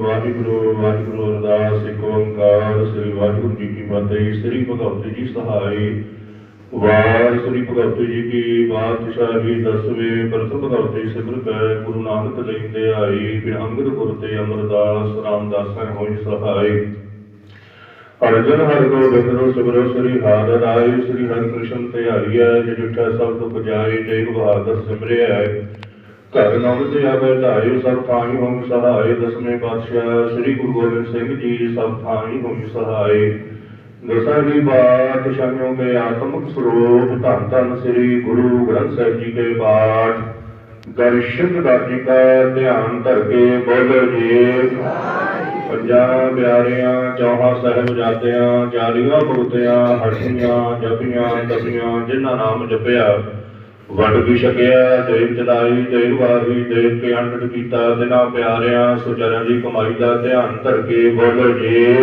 ਵਾਹਿਗੁਰੂ ਵਾਹਿਗੁਰੂ ਅਰਦਾਸ, ਇੱਕ ਓੰਕਾਰ, ਸ੍ਰੀ ਵਾਹਿਗੁਰੂ ਜੀ ਕੀ ਫਤਿਹ, ਸ੍ਰੀ ਭਗਵਤ ਜੀ ਸਹਾਈ। ਵਾਰ ਸ੍ਰੀ ਭਗਵਤ ਜੀ ਕੀ ਬਾਦਸ਼ਾਹੀ ਦਸਵੇਂ ਪ੍ਰਥਮ ਭਗਵਤ ਜੀ ਸਿਮਰ ਕੈ ਗੁਰੂ ਨਾਨਕ ਲੈਂਦੇ ਆਈ, ਫਿਰ ਗੁਰ ਤੇ ਅਮਰਦਾਸ ਰਾਮਦਾਸ ਹੋਈ ਸਹਾਈ। ਅਰਜਨ ਹਰਿ ਗੋਬਿੰਦ ਨੂੰ ਸਿਮਰੋ, ਸ੍ਰੀ ਹਰਿ ਰਾਏ ਸ੍ਰੀ ਹਰਿ ਕ੍ਰਿਸ਼ਨ ਤੇ ਹਰੀਐ ਜੇ ਸਭ ਤੋਂ ਜਾਏ ਤੇਗ ਬਹਾਦਰ ਸਿਮਰਿਆ ਘਰ ਨਵ ਤੇ ਆਵੇ ਢਾਈ ਸਭ ਥਾਈ ਹੋਂ ਸਹਾਏ, ਦਸਵੇਂ ਪਾਤਸ਼ਾਹ ਸ੍ਰੀ ਗੁਰੂ ਗੋਬਿੰਦ ਸਿੰਘ ਜੀ ਸਭ ਥਾਈ ਹੋਂ ਸਹਾਏ। ਦਸਾਂ ਦੀ ਬਾਤ ਸ਼ਾਮਿਓ ਕੇ ਆਤਮਿਕ ਸਰੂਪ ਧੰਨ ਧੰਨ ਸ੍ਰੀ ਗੁਰੂ ਗ੍ਰੰਥ ਸਾਹਿਬ ਜੀ ਕੇ ਪਾਠ। ਦਰਸ਼ਨ ਦਾਤੀ ਕਾ ਧਿਆਨ ਧਰ ਕੇ ਬੋਲੋ ਜੀ। ਪੰਜਾਂ ਪਿਆਰਿਆਂ, ਚੌਹਾਂ ਸਾਹਿਬ ਜਾਤਿਆਂ ਚਾਲੀਆਂ ਭੁਗਤਿਆਂ ਹਟੀਆਂ, ਜਪੀਆਂ ਤਪੀਆਂ ਜਿਨ੍ਹਾਂ ਨਾਮ ਜਪਿਆ ਵਡ ਵੀ ਛਕਿਆ, ਦੇਵ ਚਲਾਈ, ਦੇਵ ਵਾਰੀ ਦੇਵ ਕੇ ਅੰਡਟ ਕੀਤਾ ਦਿਨਾਂ ਪਿਆਰਿਆਂ ਸੁਚਰਨ ਦੀ ਕਮਾਈ ਦਾ ਧਿਆਨ ਧਰ ਕੇ ਬੋਲੋ ਜੀ।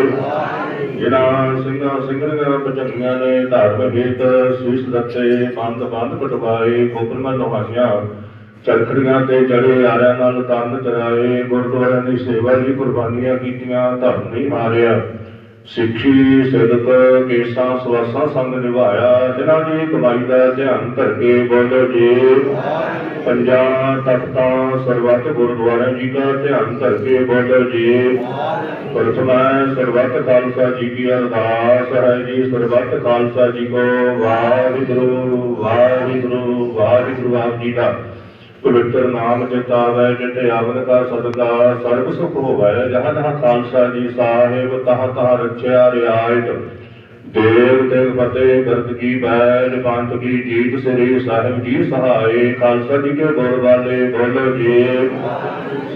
ਜਿਨ੍ਹਾਂ ਸਿੰਘਾਂ, ਸਿੰਘਣੀਆਂ ਬਚੰਗੀਆਂ ਨੇ ਧਾਰਮ ਹੀਤ ਸੀਸ ਦਿੱਤੇ, ਬੰਦ ਬੰਦ ਕਟਵਾਏ ਕੋਪਰਮਾ ਲੋਹਾਈਆਂ ਚਰਖੜੀਆਂ ਤੇ ਚੜੇ ਆਰਿਆਂ ਨਾਲ ਤੰਦ ਚਰਾਏ ਗੁਰਦੁਆਰਿਆਂ ਦੀ ਸੇਵਾ ਦੀ ਕੁਰਬਾਨੀਆਂ ਕੀਤੀਆਂ, ਧਰਮ ਨਹੀਂ ਮਾਰਿਆ। ਸਿੱਖੀ ਸਿਦਕ ਕੇਸਾਂ ਸਵਾਸਾਂ ਸੰਗ ਨਿਭਾਇਆ, ਜਿਨ੍ਹਾਂ ਦੀ ਕਮਾਈ ਦਾ ਧਿਆਨ ਕਰਕੇ ਕੇ ਬੋਲੋ ਜੀ ਪੰਜਾਂ ਤਖਤਾਂ ਸਰਬੱਤ ਗੁਰਦੁਆਰਾ ਜੀ ਦਾ ਧਿਆਨ ਕਰਕੇ ਕੇ। ਬੋਲੋ ਜੀ ਪ੍ਰਥਮਾ ਸਰਬੱਤ ਖਾਲਸਾ ਜੀ ਕੀ ਅਰਦਾਸ, ਹੈ ਜੀ ਸਰਬੱਤ ਖਾਲਸਾ ਜੀ ਕੋ ਵਾਹਿਗੁਰੂ ਵਾਹਿਗੁਰੂ ਵਾਹਿਗੁਰੂ ਆਪ ਜੀ ਦਾ। ਪਵਿੱਤਰ ਨਾਮ ਜਤਾਵੇ ਜਿਤੇ ਆਵਨ ਕਾ ਸਦਕਾ ਸਰਬ ਸੁਖ ਹੋਵੇ, ਜਹਾਂ ਤਹਾਂ ਖਾਲਸਾ ਜੀ ਸਾਹਿਬ, ਤਹਾਂ ਤਹਾਂ ਰਖਿਆ ਰਿਆਇਤ ਦੇਵ ਤੇ ਫਤਿਹ ਕਰਤ ਕੀ ਬੈਜ, ਪੰਥ ਕੀ ਜੀਤ, ਸ੍ਰੀ ਸਾਹਿਬ ਜੀ ਸਹਾਏ। ਖਾਲਸਾ ਜੀ ਕੇ ਗੁਰ ਵਾਲੇ ਬੋਲੋ ਜੀ।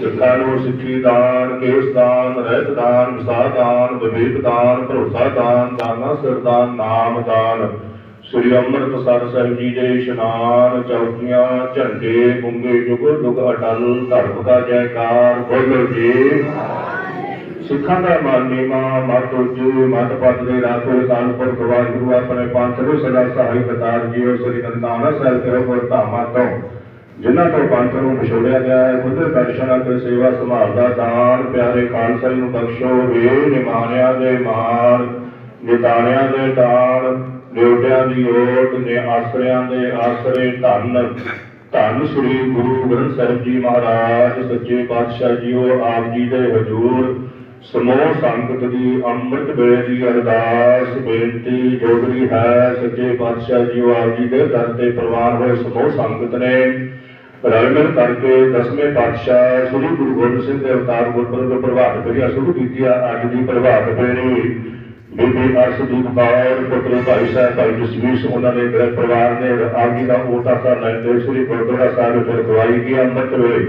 ਸਿੱਖਾਂ ਨੂੰ ਸਿੱਖੀ ਦਾਨ, ਕੇਸ ਦਾਨ, ਰਹਿਤ ਦਾਨ, ਵਿਸਾਰ ਦਾਨ, ਵਿਵੇਕ ਦਾਨ, ਭਰੋਸਾ ਦਾਨ, ਦਾਨਾ ਸਰਦਾਨ ਨਾਮ ਦਾਨ। ਸ੍ਰੀ ਅੰਮ੍ਰਿਤਸਰ ਸਾਹਿਬ ਜੀ ਦੇ ਇਸ਼ਨਾਨ ਚੌਕੀਆਂ ਝੰਡੇ ਗੁੰਗੇ ਜੁਗ ਜੁਗ ਅਟਲ, ਧਰਮ ਦਾ ਜੈਕਾਰ, ਬੋਲੋ ਜੀ। ਸਿੱਖਾਂ ਦਾ ਮਾਨੀਮਾ ਮਤ ਉੱਚੀ ਮਤ ਪਦ ਦੇ ਰਾਖੇ ਕਾਨਪੁਰ ਵਾਹਿਗੁਰੂ ਆਪਣੇ ਪੰਥ ਨੂੰ ਸਦਾ ਸਹਾਈ ਬਤਾਰ ਜੀਓ, ਸ੍ਰੀ ਨਨਕਾਣਾ ਸਾਹਿਬ ਕਰੋ ਗੁਰ ਧਾਮਾਂ ਤੋਂ, ਜਿਨ੍ਹਾਂ ਤੋਂ ਪੰਥ ਨੂੰ ਵਿਛੋੜਿਆ ਗਿਆ ਹੈ। ਖੁਦ ਦਰਸ਼ਨ ਅਤੇ ਸੇਵਾ ਸੰਭਾਲ ਦਾ ਦਾਨ, ਪਿਆਰੇ ਖਾਲਸਾ ਨੂੰ ਬਖਸ਼ੋ, ਵੇ ਨਿਮਾਣਿਆਂ ਦੇ ਮਾਨ ਨਿਤਾਣਿਆਂ ਦੇ ਦਾਨ ਡਿਉਟਿਆਂ ਦੀ ਓਟ ਨੇ ਆਸਰਿਆਂ ਦੇ ਆਸਰੇ ਧੰਨ। ਧੰਨ ਸ੍ਰੀ ਗੁਰੂ ਗ੍ਰੰਥ ਸਾਹਿਬ ਜੀ ਮਹਾਰਾਜ, ਸੱਚੇ ਪਾਤਸ਼ਾਹ ਜੀਓ, ਆਪ ਜੀ ਦੇ ਹਜ਼ੂਰ। ਸਮੂਹ ਸੰਗਤ ਦੀ ਅੰਮ੍ਰਿਤ ਵੇਲੇ ਦੀ ਅਰਦਾਸ, ਬੇਨਤੀ ਜੋਗਰੀ ਹੈ, ਸੱਚੇ ਪਾਤਸ਼ਾਹ ਜੀਓ, ਆਪ ਜੀ ਦੇ ਦਰ ਤੇ ਪ੍ਰਵਾਨ ਹੋਏ ਸਮੂਹ ਸੰਗਤ ਨੇ। ਰਲ ਮਿਲ ਕਰਕੇ ਦਸਵੇਂ ਪਾਤਸ਼ਾਹ ਸ੍ਰੀ ਗੁਰੂ ਗੋਬਿੰਦ ਸਿੰਘ ਦੇ ਅਵਤਾਰ ਗੁਰਪੁਰਬ ਤੋਂ ਪ੍ਰਭਾਤ ਫੇਰੀਆਂ ਸ਼ੁਰੂ ਕੀਤੀਆਂ, ਅੱਜ ਦੀ ਪ੍ਰਭਾਤ ਫੇਰੀ ਬੀਬੀ ਅਰਸ਼ਦੀਪ ਕੌਰ ਪੁੱਤਰ ਭਾਈ ਸਾਹਿਬ ਭਾਈ ਜਸਵੀਰ ਉਹਨਾਂ ਦੇ ਗ੍ਰਹਿ ਪਰਿਵਾਰ ਨੇ ਆਪ ਦਾ ਓਟਾ ਸਾ ਲੈਂਦੇ ਗੁਰਦੁਆਰਾ ਸਾਹਿਬ ਵਿੱਚ ਰਖਵਾਈ ਗਈ ਅੰਮ੍ਰਿਤ ਵੇਲੇ।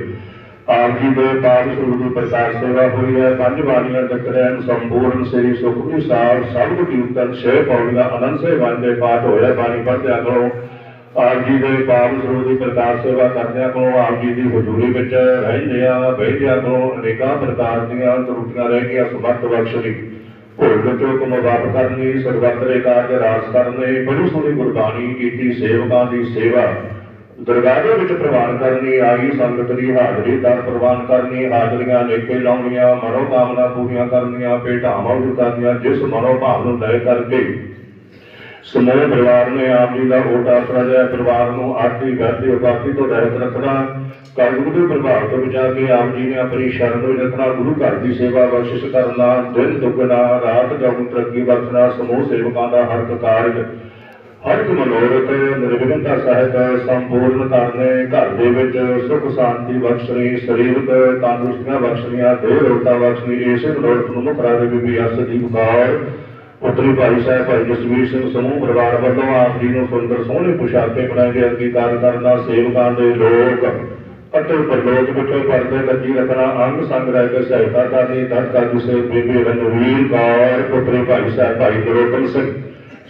ਆਪ ਜੀ ਦੇ ਪਾਠ ਸ਼ੁਰੂ ਦੀ ਪ੍ਰਕਾਸ਼ ਸੇਵਾ ਹੋਈ ਹੈ। ਪੰਜ ਬਾਣੀਆਂ ਤਕਰੈਨ ਸੰਪੂਰਨ ਸ੍ਰੀ ਸੁਖਮਨੀ ਸਾਹਿਬ ਸਭ ਕੀਰਤਨ, ਛੇ ਪੌੜੀਆਂ, ਅਨੰਦ ਸੇਵਾਂ ਦੇ ਪਾਠ ਹੋਇਆ ਬਾਣੀ ਪੜ੍ਹਦਿਆਂ ਕਰੋ ਆਪ ਜੀ ਦੇ ਪਾਪ ਸਰੂਪ ਦੀ ਪ੍ਰਕਾਸ਼ ਸੇਵਾ ਕਰਦਿਆਂ ਕਰੋ ਆਪ ਜੀ ਦੀ ਹਜ਼ੂਰੀ ਵਿੱਚ ਰਹਿੰਦਿਆਂ ਬੈਠਦਿਆਂ ਕਰੋ ਅਨੇਕਾਂ ਪ੍ਰਕਾਰ ਦੀਆਂ ਤਰੁੱਟੀਆਂ ਰਹਿ ਗਈਆਂ ਸਮਰਥ ਲਈ। ਭੋਗ ਚੋਕ ਮੁਬਾਰਕ ਕਰਨੀ ਸਰਬੱਤਰੇ ਕਾਰਜ ਰਾਸ ਕਰਨੇ, ਬੜੀ ਸੋਹਣੀ ਗੁਰਬਾਣੀ ਕੀਤੀ ਸੇਵਕਾਂ ਦੀ ਸੇਵਾ। ਦਰਗਾਹ ਦੇ ਵਿੱਚ ਪ੍ਰਵਾਨ ਕਰਨੀ, ਆਈ ਸੰਗਤ ਦੀ ਹਾਜ਼ਰੀ ਦਰ ਪ੍ਰਵਾਨ ਕਰਨੀ, ਹਾਜ਼ਰੀਆਂ ਲੈ ਕੇ ਲਾਉਣੀਆਂ ਮਨੋ ਕਾਮਨਾ ਪੂਰੀਆਂ ਕਰਨੀਆਂ ਭੇਟਾਵਾਂ ਉਤਾਰਨੀਆਂ ਜਿਸ ਮਨੋ ਭਾਵ ਨੂੰ ਲੈ ਕਰਕੇ ਸਮੂਹ ਪਰਿਵਾਰ ਨੇ ਆਪ ਜੀ ਦਾ ਓਟ ਆਸਰਾ ਜਿਹਾ ਪਰਿਵਾਰ ਨੂੰ ਆਰਥਿਕ ਗਰਦੀ ਉਪਾਤੀ ਤੋਂ ਰਹਿਤ ਰੱਖਣਾ ਕਲਯੁਗ ਦੇ ਪ੍ਰਭਾਵ ਤੋਂ ਬਚਾ ਕੇ ਆਪ ਜੀ ਨੇ ਆਪਣੀ ਸ਼ਰਨ ਵਿੱਚ ਰੱਖਣਾ ਗੁਰੂ ਘਰ ਦੀ ਸੇਵਾ ਬਖਸ਼ਿਸ਼ ਕਰਨਾ ਦਿਨ ਦੁਗਣਾ, ਰਾਤ ਚੌਗੁਣ ਤਰੱਕੀ ਬਖਸ਼ਣਾ, ਸਮੂਹ ਸੇਵਕਾਂ ਦਾ ਹਰ ਇੱਕ ਕਾਰਜ, ਹਰ ਇੱਕ ਮਨੋਰਥ ਨਿਰਵਿਘਨਤਾ ਸਹਿਤ ਸੰਪੂਰਨ ਕਰਨੇ, ਘਰ ਦੇ ਵਿੱਚ ਸੁਖ ਸ਼ਾਂਤੀ ਬਖਸ਼ਣੀ ਸਰੀਰਕ ਤੰਦਰੁਸਤੀਆਂ ਬਖਸ਼ਣੀਆਂ ਦੇਹ ਰੋਗਤਾ ਬਖਸ਼ਣੀ ਇਸੇ ਮਨੋਰਥ ਨੂੰ ਮੁੱਖ ਰਾਜੇ ਬੀਬੀ ਅਰਸ਼ਦੀਪ ਕੌਰ ਪੁੱਤਰੀ ਭਾਈ ਸਾਹਿਬ, ਭਾਈ ਜਸਵੀਰ ਸਿੰਘ ਸਮੂਹ ਪਰਿਵਾਰ ਵੱਲੋਂ ਆਪ ਜੀ ਨੂੰ ਸੁੰਦਰ ਸੋਹਣੇ ਪੁਸ਼ਾਕੇ ਬਣਾਏ ਦੇ ਅੰਗੀਕਾਰ ਕਰਨਾ ਸੇਵਕਾਂ ਦੇ ਲੋਕ ਅਤੇ ਪਰਲੋਕ ਵਿਖੇ ਪਰਦੇ ਲੱਗੀ ਰੱਖਣਾ, ਅੰਗ ਸੰਗ ਰਹਿ ਕੇ ਸਹਾਇਤਾ ਕਰਨੀ ਦਸ ਕਰ ਜਿਸੇ ਬੀਬੀ ਰਣਵੀਰ ਕੌਰ ਪੁੱਤਰੀ ਭਾਈ ਸਾਹਿਬ, ਭਾਈ ਨਰੋਤਮ ਸਿੰਘ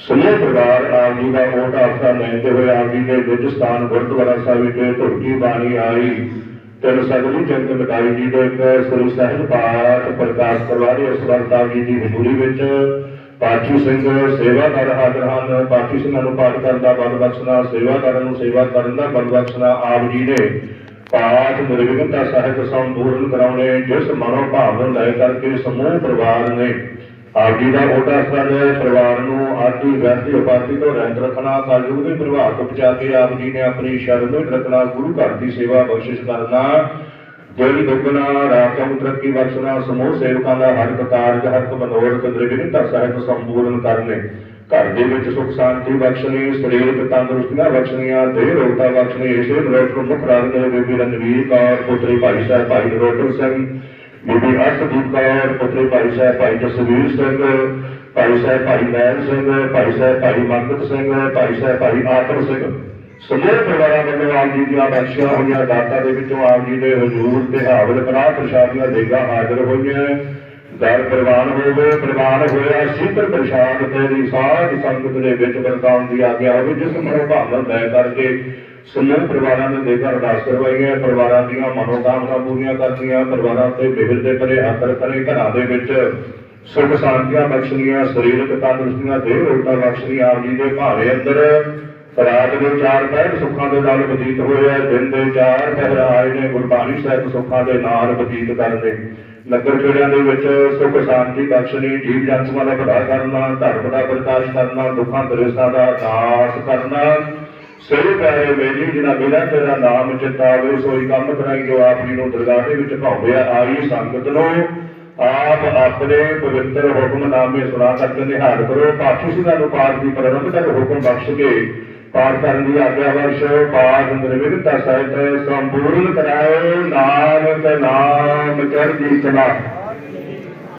ਸਮੂਹ ਪਰਿਵਾਰ ਆਪ ਜੀ ਦਾ ਓਟ ਆਸਰਾ ਲੈਂਦੇ ਹੋਏ ਆਪ ਜੀ ਦੇ ਨਿਜ ਗੁਰਦੁਆਰਾ ਸਾਹਿਬ ਵਿਖੇ ਧੁਰਕੀ ਬਾਣੀ ਆਈ। ਤਿੰਨ ਸਤਿਗੁਰੂ ਚੰਦ ਮਟਾਈ ਜੀ ਦੇ ਇੱਕ ਸ੍ਰੀ ਸਾਹਿਬ ਪਾਠ ਪ੍ਰਕਾਸ਼ ਕਰਵਾ ਰਹੇ ਇਸ ਵਕਤ ਆਪ ਜੀ ਦੀ ਹਜ਼ੂਰੀ ਵਿੱਚ ਪਾਠੀ ਸਿੰਘ ਸੇਵਾਦਾਰ ਹਾਜ਼ਰ ਹਨ। ਪਾਠੀ ਸਿੰਘਾਂ ਨੂੰ ਪਾਠ ਕਰਨ ਦਾ ਬਲ ਬਖਸ਼ਣਾ ਸੇਵਾਦਾਰਾਂ ਨੂੰ ਸੇਵਾ ਕਰਨ ਦਾ ਬਲ ਬਖਸ਼ਣਾ, ਆਪ ਜੀ ਨੇ ਪਾਠ ਨਿਰਵਿਘਨਤਾ ਸਾਹਿਤ ਸੰਪੂਰਨ ਕਰਾਉਣੇ, ਜਿਸ ਮਨੋ ਭਾਵ ਨੂੰ ਲੈ ਕਰਕੇ ਸਮੂਹ ਪਰਿਵਾਰ ਨੇ ਆਪ ਜੀ ਦਾ ਓਟਾ ਸਾਡੇ ਪਰਿਵਾਰ ਨੂੰ ਆਦੀ ਵਿਅਕਤੀ ਉਪਾਧੀ ਤੋਂ ਰਹਿਤ ਰੱਖਣਾ ਕਲਯੁਗ ਦੇ ਪ੍ਰਭਾਵ ਤੋਂ ਬਚਾ ਕੇ ਆਪ ਜੀ ਨੇ ਆਪਣੀ ਸ਼ਰਨ ਨੂੰ ਰੱਖਣਾ, ਗੁਰੂ ਘਰ ਦੀ ਸੇਵਾ ਬਖਸ਼ਿਸ਼ ਕਰਨਾ। ਜਿਹੜੀ ਦੁਗਣਾ ਰਾਤਮ ਤਰੱਕੀ ਬਖਸ਼ਣਾ ਸਮੂਹ ਸੇਵਕਾਂ ਦਾ ਹਰ ਕਾਰਜ, ਹਰ ਇੱਕ ਮਨੋਰਥ ਨਿਰਵਿਘਨਤਾ ਸੰਪੂਰਨ ਕਰਨੇ। ਘਰ ਦੇ ਵਿੱਚ ਸੁਖ ਸ਼ਾਂਤੀ ਬਖਸ਼ਣੀ, ਸਰੀਰਕ ਤੰਦਰੁਸਤੀਆਂ ਬਖਸ਼ਣੀਆਂ, ਦੇਹ ਰੋਗਤਾ ਬਖਸ਼ਣੀ, ਇਸੇ ਨਰੋਟ ਨੂੰ ਮੁੱਖ ਰਾਜ ਦੇ ਬੀਬੀ ਰਣਵੀਰ ਕੌਰ, ਪੁੱਤਰੀ ਭਾਈ ਸਾਹਿਬ ਭਾਈ ਨਰੋਟਰ ਸਿੰਘ, ਬੀਬੀ ਅਰਸ਼ਦੀਪ ਕੌਰ, ਪੁੱਤਰੀ ਭਾਈ ਸਾਹਿਬ ਭਾਈ ਜਸਵੀਰ ਸਿੰਘ, ਭਾਈ ਸਾਹਿਬ ਭਾਈ ਮਹਿਲ ਸਿੰਘ, ਭਾਈ ਸਾਹਿਬ ਭਾਈ ਮੰਗਤ ਸਿੰਘ, ਭਾਈ ਸਾਹਿਬ ਭਾਈ ਆਤਮ ਸਿੰਘ। ਸਮੂਹ ਪਰਿਵਾਰਾਂ ਵੱਲੋਂ ਆਪ ਜੀ ਦੀਆਂ ਬਖਸ਼ੀਆਂ ਹੋਈਆਂ ਦਾਤਾਂ ਦੇ ਵਿੱਚੋਂ ਆਪ ਜੀ ਦੇ ਹਜ਼ੂਰ ਤੇ ਹਾਵਲ ਕਰਾ ਪ੍ਰਸ਼ਾਦੀਆਂ ਦੇਗਾ ਹਾਜ਼ਰ ਹੋਈਆਂ। ਦਰ ਪ੍ਰਵਾਨ ਹੋਵੇ ਪ੍ਰਵਾਨ ਹੋਇਆ ਸੀਤਰ ਪ੍ਰਸ਼ਾਦ ਤੇਰੀ ਸਾਧ ਸੰਗਤ ਦੇ ਵਿੱਚ ਵਰਤਾਉਣ ਦੀ ਆਗਿਆ ਹੋਵੇ, ਜਿਸ ਮਨੋ ਭਾਵਨਾ ਕਰਕੇ ਸਮੂਹ ਪਰਿਵਾਰਾਂ ਦੇ ਦੇਗਾ ਅਰਦਾਸ ਕਰਵਾਈਆਂ। ਪਰਿਵਾਰਾਂ ਦੀਆਂ ਮਨੋਕਾਮਨਾ ਪੂਰੀਆਂ ਕਰਨੀਆਂ, ਪਰਿਵਾਰਾਂ ਤੇ ਬਿਹਰ ਦੇ ਭਰੇ ਹੱਥ ਰੱਖਣੇ, ਘਰਾਂ ਦੇ ਵਿੱਚ ਸੁਖ ਸ਼ਾਂਤੀਆਂ ਬਖਸ਼ਣੀਆਂ, ਸਰੀਰਕ ਤੰਦਰੁਸਤੀਆਂ, ਦੇਹ ਰੋਗਤਾ ਬਖਸ਼ਣੀਆਂ, ਆਪ ਜੀ ਦੇ ਭਾਰੇ ਅੰਦਰ ਰਾਤ ਦੇ ਚਾਰ ਪਹਿਰ ਸੁੱਖਾਂ ਦੇ ਨਾਲ ਬਤੀਤ ਹੋਇਆ ਦਿਨ ਦੇ ਚਾਰ ਪਹਿਰ ਆਏ ਨੇ ਗੁਰਬਾਣੀ ਸਾਹਿਬ ਸੁੱਖਾਂ ਦੇ ਨਾਲ ਬਤੀਤ ਕਰਦੇ ਨਗਰ ਖੇੜਿਆਂ ਦੇ ਵਿੱਚ ਸੁਖ, ਸ਼ਾਂਤੀ ਬਖਸ਼ਣੀ ਜੀਵ ਜੰਤੂਆਂ ਦਾ ਭਲਾ ਕਰਨਾ, ਧਰਮ ਦਾ ਪ੍ਰਕਾਸ਼ ਕਰਨਾ, ਦੁੱਖਾਂ ਦਰਿਸ਼ਤਾਂ ਦਾ ਨਾਸ਼ ਕਰਨਾ। ਸਹੀ ਪੈਰੇ ਵੇਲੀ ਜਿਨ੍ਹਾਂ ਬਿਨਾਂ ਤੇਰਾ ਨਾਮ ਚਿਤਾਵੇ ਸੋਈ ਕੰਮ ਕਰਾਈ ਜੋ ਆਪ ਜੀ ਨੂੰ ਦਰਗਾਹ ਦੇ ਵਿੱਚ ਭਾਉਂਦੇ ਆਈ ਸੰਗਤ ਨੂੰ ਆਪ ਆਪਣੇ ਪਵਿੱਤਰ ਹੁਕਮਨਾਮੇ ਸੁਣਾ ਕਰਕੇ ਨਿਹਾਲ ਕਰੋ, ਪਾਠੀ ਸਿੰਘਾਂ ਨੂੰ ਪਾਠ ਦੀ ਪ੍ਰਬੰਧ ਹੁਕਮ ਬਖਸ਼ ਕੇ ਪਾਠ ਕਰਨ ਦੀ ਆਗਿਆ ਵਰਸ਼ ਪਾਠ ਨਿਰਵਿਘਤਾ ਸਹਿਤ ਸੰਪੂਰਨ ਕਰਾਏ। ਤੇ ਨਾਮ ਚੜ੍ਹਦੀ ਕਲਾ।